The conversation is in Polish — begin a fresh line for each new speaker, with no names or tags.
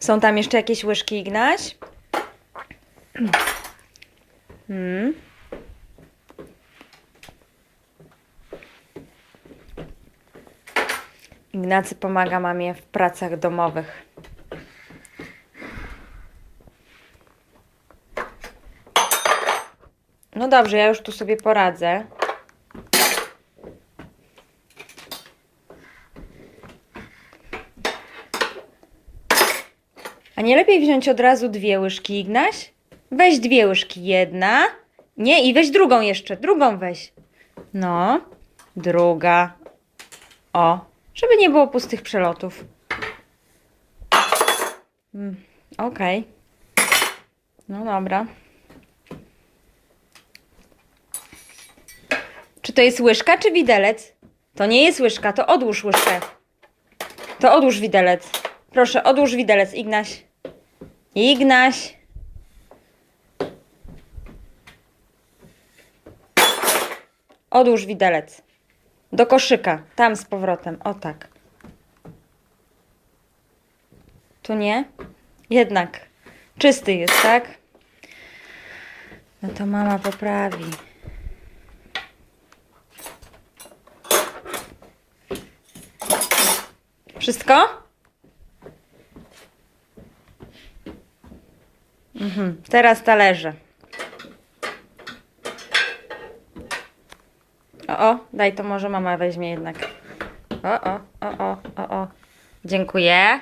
Są tam jeszcze jakieś łyżki, Ignaś? Hmm. Ignacy pomaga mamie w pracach domowych. No dobrze, ja już tu sobie poradzę. A nie lepiej wziąć od razu dwie łyżki, Ignaś? Weź dwie łyżki, jedna. Nie, i weź drugą jeszcze, drugą weź. No, druga. O, żeby nie było pustych przelotów. Mm, Okej. No dobra. Czy to jest łyżka, czy widelec? To nie jest łyżka, to odłóż łyżkę. To odłóż widelec. Proszę, odłóż widelec, Ignaś. Ignaś. Odłóż widelec. Do koszyka. Tam z powrotem. O tak. Tu nie? Jednak. Czysty jest, tak? No to mama poprawi. Wszystko? Mhm. Teraz talerze. O, o, daj to może mama weźmie jednak. O, o, o, o, o, o. Dziękuję.